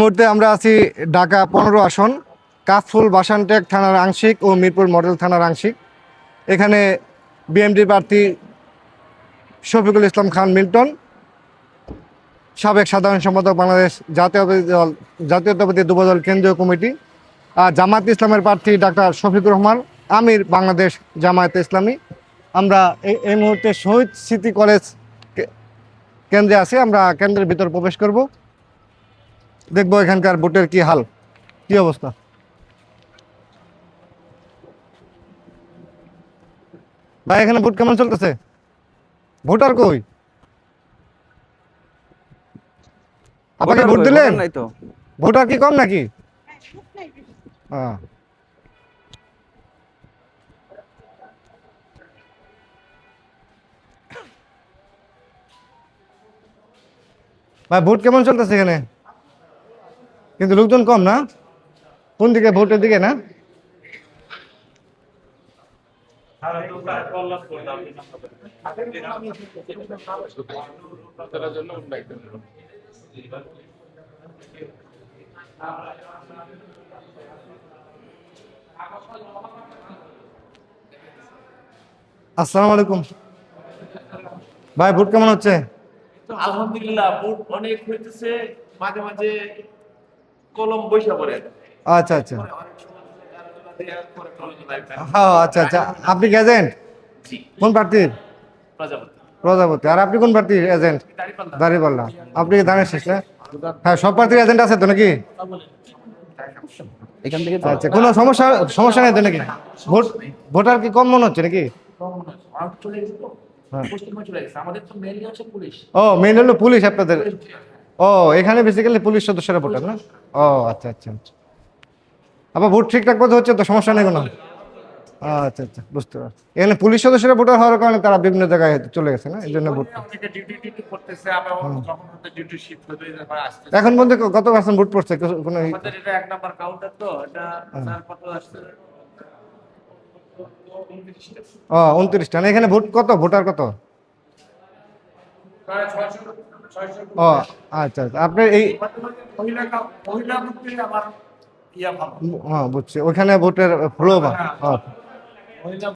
মুহূর্তে আমরা আছি ঢাকা পনেরো আসন কাফরুল বাসানটেক থানার আংশিক ও মিরপুর মডেল থানার আংশিক। এখানে বিএমডি প্রার্থী শফিকুল ইসলাম খান মিল্টন, সাবেক সাধারণ সম্পাদক বাংলাদেশ জাতীয়তাবাদী দল, জাতীয়তাবাদী যুবদল কেন্দ্রীয় কমিটি, আর জামায়াত ইসলামের প্রার্থী ডাক্তার শফিকুর রহমান, আমির বাংলাদেশ জামায়াত ইসলামী। আমরা এই মুহূর্তে শহীদ স্মৃতি কলেজ কেন্দ্রে আছি, আমরা কেন্দ্রের ভিতর প্রবেশ করব। দেখব এখানকার ভোটের কি হাল কি অবস্থা। ভাই এখানে ভোট কেমন চলতেছে? ভোটার কই? আপনাকে ভোট দিলেন? ভোটার কি কম নাকি? হ্যাঁ ভাই ভোট কেমন চলতেছে এখানে? কিন্তু লোকজন কম না? কোন দিকে, ভোটের দিকে না? আসসালামু আলাইকুম। ভাই, ভোট কেমন হচ্ছে? আলহামদুলিল্লাহ, ভোট অনেক হইতেছে। মাঝে মাঝে কলম বৈশা পড়ে আচ্ছা আচ্ছা। হ্যাঁ আচ্ছা আচ্ছা। আপনি কি এজেন্ট কোন প্রার্থীর প্রজাপতি। আর আপনি কোন প্রার্থীর এজেন্ট দাঁড়িপাল্লা। আপনি কি দাঁড়িয়ে শেষ না হ্যাঁ সব প্রার্থীর এজেন্ট আছে তো নাকি? এখান থেকে আচ্ছা কোনো সমস্যা সমস্যা নেই তো নাকি? ভোট ভোটার কি কম মনে হচ্ছে নাকি? হ্যাঁ। পশ্চিমবঙ্গ চলে গেছে। আমাদের তো মেনলি হচ্ছে পুলিশ। ও মেইন হলো পুলিশ আপনাদের। ও এখানে বেসিক্যালি পুলিশ সদস্যরা ভোটার না? ও আচ্ছা আচ্ছা আচ্ছা। আবার ভোট ঠিকঠাক মতো হচ্ছে তো সমস্যা নেই কোনো? আচ্ছা আচ্ছা বুঝতে পারছি। এখানে পুলিশ সদস্যরা ভোটার হওয়ার কারণে তারা বিভিন্ন জায়গায় চলে গেছে না? এই জন্য ভোট এখন পর্যন্ত কত পার্সেন্ট ভোট পড়ছে? কোনো ও উনত্রিশটা। এখানে ভোট কত? ভোটার কত? ও আচ্ছা আচ্ছা। আপনার এই হ্যাঁ বুঝছি। ওখানে ভোটের ফ্লো বা মহিলা